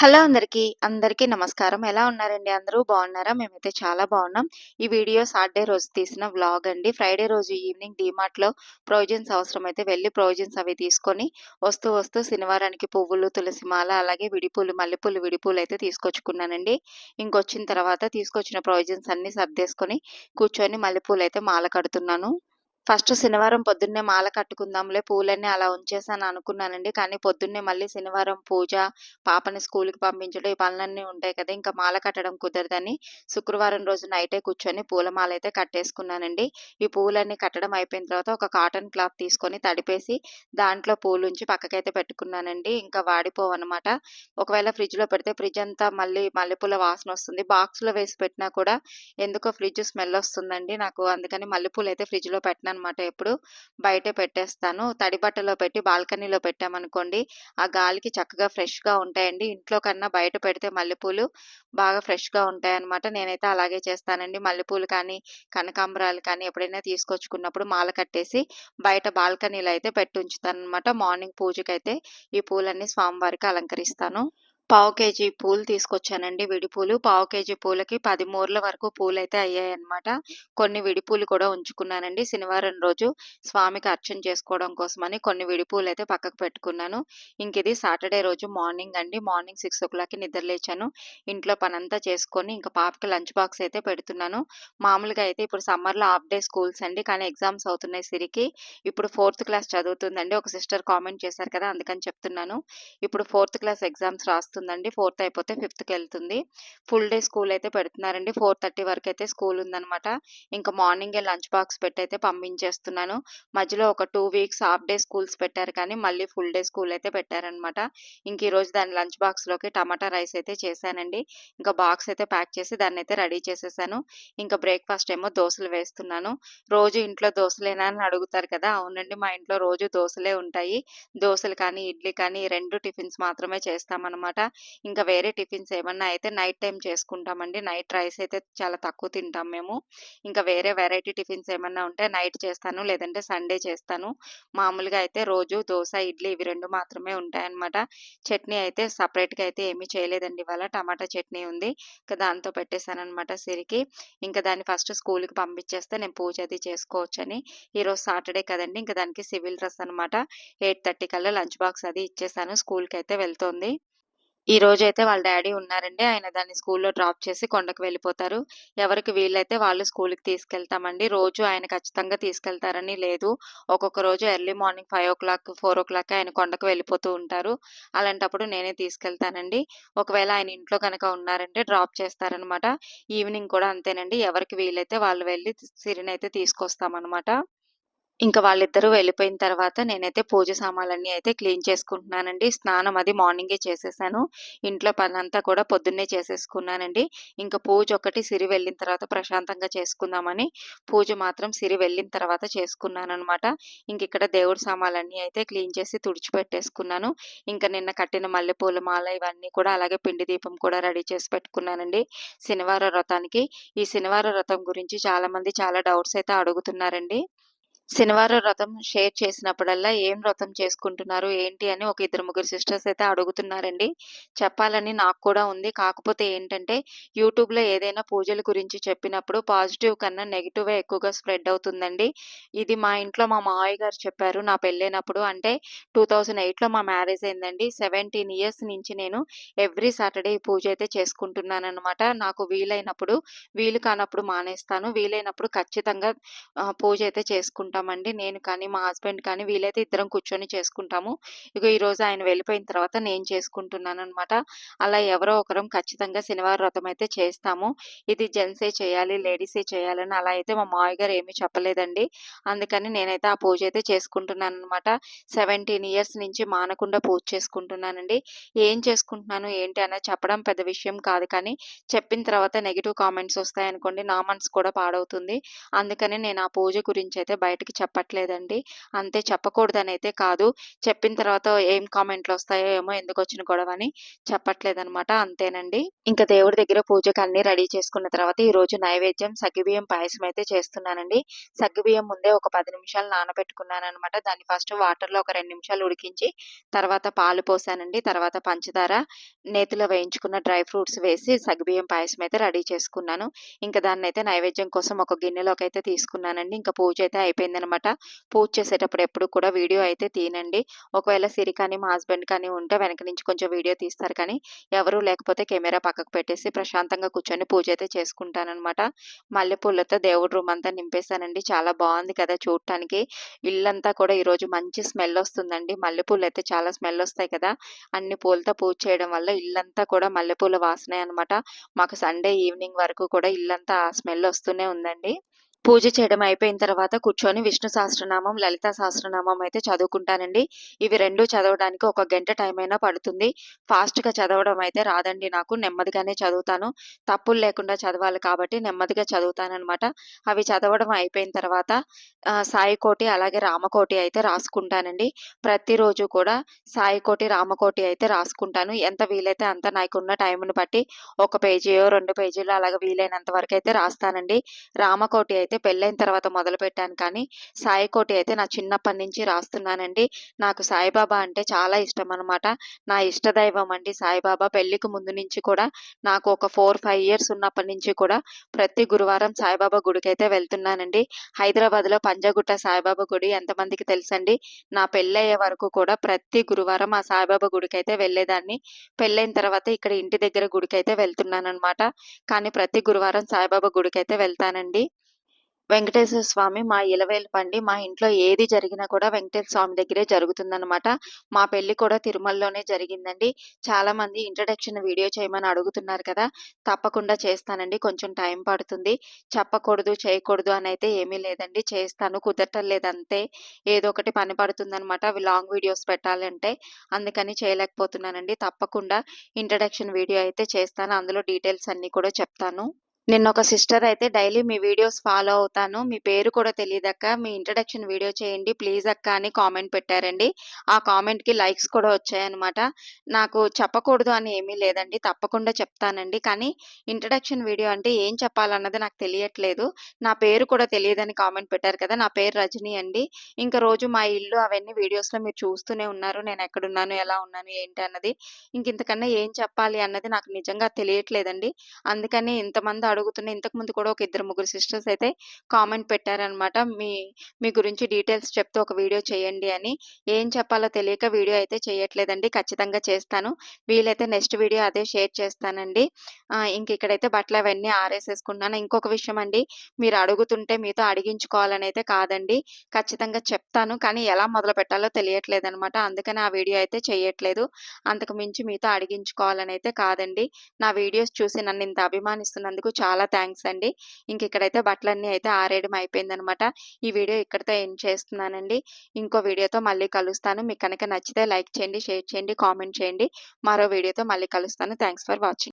Hello అందరికీ. అందరికీ నమస్కారం. ఎలా ఉన్నారండి అందరూ? బాగున్నారా? మేమైతే చాలా బాగున్నాం. ఈ వీడియో సాటర్డే రోజు తీసిన వ్లాగ్ అండి. ఫ్రైడే రోజు ఈవినింగ్ డిమార్ట్లో ప్రొవిజన్స్ అవసరమైతే వెళ్ళి ప్రొవిజన్స్ అవి తీసుకొని వస్తూ వస్తూ శనివారానికి పువ్వులు, తులసి మాల అలాగే విడిపూలు, మల్లెపూలు, విడిపూలు అయితే తీసుకొచ్చుకున్నానండి. ఇంకొచ్చిన తర్వాత తీసుకొచ్చిన ప్రొవిజన్స్ అన్నీ సర్దేసుకొని కూర్చొని మల్లెపూలు అయితే మాల కడుతున్నాను. ఫస్ట్ శనివారం పొద్దున్నే మాల కట్టుకుందాంలే పూలన్నీ అలా ఉంచేసాను అనుకున్నానండి. కానీ పొద్దున్నే మళ్ళీ శనివారం పూజ, పాపని స్కూల్కి పంపించడం ఈ పనులన్నీ ఉంటాయి కదా! ఇంకా మాల కట్టడం కుదరదని శుక్రవారం రోజు నైటే కూర్చొని పూలమాల అయితే కట్టేసుకున్నానండి. ఈ పూలన్నీ కట్టడం అయిపోయిన తర్వాత ఒక కాటన్ క్లాత్ తీసుకొని తడిపేసి దాంట్లో పూలుంచి పక్కకైతే పెట్టుకున్నానండి. ఇంకా వాడిపోవన్నమాట ఒకవేళ ఫ్రిడ్జ్‌లో పెడితే ఫ్రిడ్జ్ అంతా మళ్ళీ మల్లెపూల వాసన వస్తుంది బాక్స్‌లో వేసి పెట్టినా కూడా ఎందుకో ఫ్రిడ్జ్ స్మెల్ వస్తుందండి నాకు. అందుకని మల్లెపూలయితే ఫ్రిడ్జ్‌లో అనమాట ఎప్పుడు. బయటే పెట్టేస్తాను. తడి బట్టలో పెట్టి బాల్కనీలో పెట్టామనుకోండి, ఆ గాలికి చక్కగా ఫ్రెష్‌గా ఉంటాయండి. ఇంట్లో కన్నా బయట పెడితే మల్లెపూలు బాగా ఫ్రెష్‌గా ఉంటాయన్నమాట నేనైతే అలాగే చేస్తానండి. మల్లెపూలు కానీ, కనకాంబరాలు కానీ ఎప్పుడైనా తీసుకొచ్చుకున్నప్పుడు మాల కట్టేసి బయట బాల్కనీలో అయితే పెట్టి ఉంచుతాను అనమాట మార్నింగ్ పూజకైతే ఈ పూలన్నీ స్వామివారికి అలంకరిస్తాను. పావు కేజీ పూలు తీసుకొచ్చానండి విడిపూలు. పావు కేజీ పూలకి పది మూరల వరకు పూలైతే అయ్యాయన్నమాట. కొన్ని విడిపూలు కూడా ఉంచుకున్నానండి. శనివారం రోజు స్వామికి అర్చన చేసుకోవడం కోసమని కొన్ని విడిపూలు అయితే పక్కకు పెట్టుకున్నాను. ఇంకిది సాటర్డే రోజు మార్నింగ్ అండి. మార్నింగ్ 6:00కి నిద్ర లేచాను. ఇంట్లో పనంతా చేసుకొని ఇంకా పాపకి లంచ్ బాక్స్ అయితే పెడుతున్నాను. మామూలుగా అయితే ఇప్పుడు సమ్మర్‌లో హాఫ్ డే స్కూల్స్ అండి. కానీ ఎగ్జామ్స్ అవుతున్నాయి సిరికి. ఇప్పుడు ఫోర్త్ క్లాస్ చదువుతుందండి. ఒక సిస్టర్ కామెంట్ చేశారు కదా! అందుకని చెప్తున్నాను. ఇప్పుడు ఫోర్త్ క్లాస్ ఎగ్జామ్స్ వస్తుందండి ఫోర్త్ అయిపోతే ఫిఫ్త్‌కెళ్తుంది. ఫుల్ డే స్కూల్ అయితే పెడుతున్నారండి. ఫోర్ థర్టీ వరకు అయితే స్కూల్ ఉందనమాట. ఇంకా మార్నింగే లంచ్ బాక్స్ పెట్టి అయితే పంపించేస్తున్నాను. మధ్యలో ఒక two weeks half day schools పెట్టారు కానీ మళ్ళీ ఫుల్ డే స్కూల్ అయితే పెట్టారనమాట. ఇంక ఈరోజు దాని లంచ్ బాక్స్‌లోకి టమాటా రైస్ అయితే చేశానండి. ఇంకా బాక్స్ అయితే ప్యాక్ చేసి దాన్ని అయితే రెడీ చేసేసాను. ఇంకా బ్రేక్‌ఫాస్ట్ ఏమో దోసలు వేస్తున్నాను. రోజు ఇంట్లో దోశలేనా అని అడుగుతారు కదా! అవునండి. మా ఇంట్లో రోజు దోసలే ఉంటాయి. దోసలు కానీ, ఇడ్లీ కానీ రెండు టిఫిన్స్ మాత్రమే చేస్తామన్నమాట ఇంకా వేరే టిఫిన్స్ ఏమన్నా అయితే నైట్ టైం చేసుకుంటామండి. నైట్ రైస్ అయితే చాలా తక్కువ తింటాం మేము. ఇంకా వేరే వెరైటీ టిఫిన్స్ ఏమన్నా ఉంటే నైట్ చేస్తాను. లేదంటే సండే చేస్తాను. మామూలుగా అయితే రోజు దోశ ఇడ్లీ ఇవి రెండు మాత్రమే ఉంటాయన్నమాట. చట్నీ అయితే సపరేట్గా అయితే ఏమీ చేయలేదండి ఇవాళ. టమాటా చట్నీ ఉంది. ఇంకా దాంతో పెట్టేసాననమాట సిరికి. ఇంకా దాన్ని ఫస్ట్ స్కూల్కి పంపించేస్తే నేను పూజ అది చేసుకోవచ్చని. ఈరోజు సాటర్డే కదండి ఇంకా దానికి సివిల్ డ్రెస్ అనమాట. 8:30 కల్లా లంచ్ బాక్స్ అది ఇచ్చేసాను. స్కూలుకైతే వెళ్తోంది. ఈ రోజు అయితే వాళ్ళ డాడీ ఉన్నారండి. ఆయన దాన్ని స్కూల్‌లో డ్రాప్ చేసి కొండకు వెళ్ళిపోతారు. ఎవరికి వీలైతే వాళ్ళు స్కూల్కి తీసుకెళ్తామండి. రోజు ఆయన ఖచ్చితంగా తీసుకెళ్తారని లేదు. ఒక్కొక్క రోజు ఎర్లీ మార్నింగ్ 5:00, 4:00 ఆయన కొండకు వెళ్ళిపోతూ ఉంటారు. అలాంటప్పుడు నేనే తీసుకెళ్తానండి. ఒకవేళ ఆయన ఇంట్లో కనుక ఉన్నారంటే డ్రాప్ చేస్తారనమాట. ఈవినింగ్ కూడా అంతేనండి. ఎవరికి వీలైతే వాళ్ళు వెళ్ళి అయితే తీసుకొస్తామన్నమాట ఇంకా వాళ్ళిద్దరూ వెళ్ళిపోయిన తర్వాత నేనైతే పూజ సామాన్లన్నీ అయితే క్లీన్ చేసుకుంటున్నానండి. స్నానం అది మార్నింగే చేసేసాను. ఇంట్లో పనంతా కూడా పొద్దున్నే చేసేసుకున్నానండి. ఇంకా పూజ ఒక్కటి సిరి వెళ్ళిన తర్వాత ప్రశాంతంగా చేసుకుందామని పూజ మాత్రం సిరి వెళ్ళిన తర్వాత చేసుకున్నానమాట ఇంక ఇక్కడ దేవుడి సామాన్లన్నీ అయితే క్లీన్ చేసి తుడిచిపెట్టేసుకున్నాను. ఇంకా నిన్న కట్టిన మల్లెపూల మాల ఇవన్నీ కూడా అలాగే పిండి దీపం కూడా రెడీ చేసి పెట్టుకున్నానండి. శనివార వ్రతానికి. ఈ శనివార వ్రతం గురించి చాలామంది చాలా డౌట్స్ అయితే అడుగుతున్నారండి. శనివారం వ్రతం షేర్ చేసినప్పుడల్లా ఏం వ్రతం చేసుకుంటున్నారు? ఏంటి? అని ఒక ఇద్దరు ముగ్గురు సిస్టర్స్ అయితే అడుగుతున్నారండి. చెప్పాలని నాకు కూడా ఉంది. కాకపోతే ఏంటంటే యూట్యూబ్‌లో ఏదైనా పూజల గురించి చెప్పినప్పుడు పాజిటివ్ కన్నా నెగిటివే ఎక్కువగా స్ప్రెడ్ అవుతుందండి. ఇది మా ఇంట్లో మా మావయ్య గారు చెప్పారు నా పెళ్ళైనప్పుడు. అంటే 2008లో మా మ్యారేజ్ అయిందండి. 17 ఇయర్స్ నుంచి నేను ఎవ్రీ సాటర్‌డే పూజ అయితే చేసుకుంటున్నాననమాట. నాకు వీలైనప్పుడు, వీలు కానప్పుడు మానేస్తాను. వీలైనప్పుడు ఖచ్చితంగా పూజ అయితే చేసుకుంటాను చేసుకుంటామండి. నేను కానీ, మా హస్బెండ్ కానీ వీలైతే ఇద్దరం కూర్చొని చేసుకుంటాము. ఇక ఈరోజు ఆయన వెళ్ళిపోయిన తర్వాత నేను చేసుకుంటున్నాను అనమాట అలా ఎవరో ఒకరం ఖచ్చితంగా శనివారం వ్రతం అయితే చేస్తాము. ఇది జెంట్సే చేయాలి, లేడీసే చేయాలని అలా అయితే మా మావయ్య గారు ఏమీ చెప్పలేదండి. అందుకని నేనైతే ఆ పూజ అయితే చేసుకుంటున్నాను అనమాట సెవెంటీన్ ఇయర్స్ నుంచి మానకుండా పూజ చేసుకుంటున్నానండి. ఏం చేసుకుంటున్నాను, ఏంటి అనేది చెప్పడం పెద్ద విషయం కాదు కానీ, చెప్పిన తర్వాత నెగెటివ్ కామెంట్స్ వస్తాయనుకోండి నా మనసు కూడా పాడవుతుంది. అందుకని నేను ఆ పూజ గురించి అయితే బయటకి చెప్పడానికి చెప్పట్లేదండి. అంతే చెప్పకూడదని అయితే కాదు. చెప్పిన తర్వాత ఏం కామెంట్లు వస్తాయో ఏమో ఎందుకు వచ్చిన గొడవ అని చెప్పట్లేదనమాట. అంతేనండి. ఇంకా దేవుడి దగ్గర పూజకు అన్ని రెడీ చేసుకున్న తర్వాత ఈ రోజు నైవేద్యం సగ్గుబియ్యం పాయసం అయితే చేస్తున్నానండి. సగ్గుబియ్యం ముందే ఒక పది నిమిషాలు నానబెట్టుకున్నాను అనమాట దాన్ని ఫస్ట్ వాటర్‌లో ఒక రెండు నిమిషాలు ఉడికించి తర్వాత పాలు పోసానండి. తర్వాత పంచదార, నేతిలో వేయించుకున్న డ్రై ఫ్రూట్స్ వేసి సగ్గుబియ్యం పాయసం అయితే రెడీ చేసుకున్నాను. ఇంకా దాన్నైతే నైవేద్యం కోసం ఒక గిన్నెలోకి అయితే తీసుకున్నానండి. ఇంకా పూజ అయితే అయిపోయింది అనమాట పూజ చేసేటప్పుడు ఎప్పుడు కూడా వీడియో అయితే తీనండి ఒకవేళ సిరి కానీ, మా హస్బెండ్ కానీ ఉంటే వెనక నుంచి కొంచెం వీడియో తీస్తారు కానీ, ఎవరు లేకపోతే కెమెరా పక్కకు పెట్టేసి ప్రశాంతంగా కూర్చొని పూజ అయితే చేసుకుంటానమాట మల్లెపూలతో దేవుడి రూమ్ అంతా నింపేసానండి. చాలా బాగుంది కదా చూడటానికి. ఇల్లంతా కూడా ఈరోజు మంచి స్మెల్ వస్తుందండి. మల్లెపూలు అయితే చాలా స్మెల్ వస్తాయి కదా! అన్ని పూలతో పూజ చేయడం వల్ల ఇల్లంతా కూడా మల్లెపూల వాసనే అనమాట. మాకు సండే ఈవినింగ్ వరకు కూడా ఇల్లంతా ఆ స్మెల్ వస్తూనే ఉందండి. పూజ చేయడం అయిపోయిన తర్వాత కూర్చొని విష్ణు సహస్రనామం, లలిత సహస్రనామం అయితే చదువుకుంటానండి. ఇవి రెండు చదవడానికి ఒక గంట టైం అయినా పడుతుంది. ఫాస్ట్‌గా చదవడం అయితే రాదండి నాకు. నెమ్మదిగానే చదువుతాను. తప్పులు లేకుండా చదవాలి కాబట్టి నెమ్మదిగా చదువుతానమాట అవి చదవడం అయిపోయిన తర్వాత సాయికోటి అలాగే రామకోటి అయితే రాసుకుంటానండి. ప్రతిరోజు కూడా సాయికోటి, రామకోటి అయితే రాసుకుంటాను. ఎంత వీలైతే అంత నాకున్న టైంను బట్టి ఒక పేజీయో, రెండు పేజీలో అలాగే వీలైనంత వరకు అయితే రాస్తానండి. రామకోటి అయితే అయితే పెళ్ళైన తర్వాత మొదలు పెట్టాను కానీ, సాయికోటి అయితే నా చిన్నప్పటి నుంచి రాస్తున్నానండి. నాకు సాయిబాబా అంటే చాలా ఇష్టం అనమాట నా ఇష్టదైవం అండి సాయిబాబా. పెళ్ళికి ముందు నుంచి కూడా నాకు ఒక 4, 5 ఇయర్స్ ఉన్నప్పటి నుంచి కూడా ప్రతి గురువారం సాయిబాబా గుడికైతే వెళ్తున్నానండి. హైదరాబాద్‌లో పంజాగుట్ట సాయిబాబా గుడి ఎంతమందికి తెలుసండి? నా పెళ్ళయ్యే వరకు కూడా ప్రతి గురువారం ఆ సాయిబాబా గుడికైతే వెళ్ళేదాన్ని. పెళ్ళైన తర్వాత ఇక్కడ ఇంటి దగ్గర గుడికైతే వెళ్తున్నాననమాట. కానీ ప్రతి గురువారం సాయిబాబా గుడికైతే వెళ్తానండి. వెంకటేశ్వర స్వామి మా ఇలవేల్పండి. మా ఇంట్లో ఏది జరిగినా కూడా వెంకటేశ్వర స్వామి దగ్గరే జరుగుతుందన్నమాట మా పెళ్ళి కూడా తిరుమలలోనే జరిగిందండి. చాలామంది ఇంట్రడక్షన్ వీడియో చేయమని అడుగుతున్నారు కదా! తప్పకుండా చేస్తానండి. కొంచెం టైం పడుతుంది. చెప్పకూడదు, చేయకూడదు అని అయితే ఏమీ లేదండి. చేస్తాను. కుదరటం లేదంతే. ఏదో ఒకటి పని పడుతుందనమాట. అవి లాంగ్ వీడియోస్ పెట్టాలంటే. అందుకని చేయలేకపోతున్నానండి. తప్పకుండా ఇంట్రడక్షన్ వీడియో అయితే చేస్తాను. అందులో డీటెయిల్స్ అన్నీ కూడా చెప్తాను. నిన్నొక సిస్టర్ అయితే డైలీ మీ వీడియోస్ ఫాలో అవుతాను. మీ పేరు కూడా తెలియదక్క మీ ఇంట్రడక్షన్ వీడియో చేయండి ప్లీజ్ అక్క అని కామెంట్ పెట్టారండి. ఆ కామెంట్‌కి లైక్స్ కూడా వచ్చాయన్నమాట. నాకు చెప్పకూడదు అని ఏమీ లేదండి. తప్పకుండా చెప్తానండి. కానీ ఇంట్రడక్షన్ వీడియో అంటే ఏం చెప్పాలన్నది నాకు తెలియట్లేదు. నా పేరు కూడా తెలియదని కామెంట్ పెట్టారు కదా! నా పేరు రజని అండి. ఇంకా రోజు మా ఇల్లు అవన్నీ వీడియోస్‌లో మీరు చూస్తూనే ఉన్నారు. నేను ఎక్కడున్నాను, ఎలా ఉన్నాను, ఏంటి అన్నది. ఇంక ఇంతకన్నా ఏం చెప్పాలి అన్నది నాకు నిజంగా తెలియట్లేదండి. అందుకని ఇంతమంది అడుగుతున్న ఇంతకుముందు కూడా ఒక ఇద్దరు, ముగ్గురు సిస్టర్స్ అయితే కామెంట్ పెట్టారనమాట. మీ మీ గురించి డీటెయిల్స్ చెప్తూ ఒక వీడియో చేయండి అని. ఏం చెప్పాలో తెలియక వీడియో అయితే చేయట్లేదండి. ఖచ్చితంగా చేస్తాను. వీలైతే నెక్స్ట్ వీడియో అదే షేర్ చేస్తానండి. ఇంక ఇక్కడైతే బట్టలు అవన్నీ ఆరేసేసుకున్నాను. ఇంకొక విషయం అండి. మీరు అడుగుతుంటే మీతో అడిగించుకోవాలని అయితే కాదండి. ఖచ్చితంగా చెప్తాను. కానీ ఎలా మొదలు పెట్టాలో తెలియట్లేదు అనమాట అందుకని ఆ వీడియో అయితే చేయట్లేదు. అంతకు మించి మీతో అడిగించుకోవాలని అయితే కాదండి. నా వీడియోస్ చూసి నన్ను ఇంత అభిమానిస్తున్నందుకు చాలా చాలా థ్యాంక్స్ అండి. ఇంక ఇక్కడైతే బట్టలన్నీ అయితే ఆరేయడం అయిపోయిందనమాట. ఈ వీడియో ఇక్కడితో ఎండ్ చేస్తున్నానండి. ఇంకో వీడియోతో మళ్ళీ కలుస్తాను. మీకు కనుక నచ్చితే లైక్ చేయండి, షేర్ చేయండి, కామెంట్ చేయండి. మరో వీడియోతో మళ్ళీ కలుస్తాను. Thanks for watching.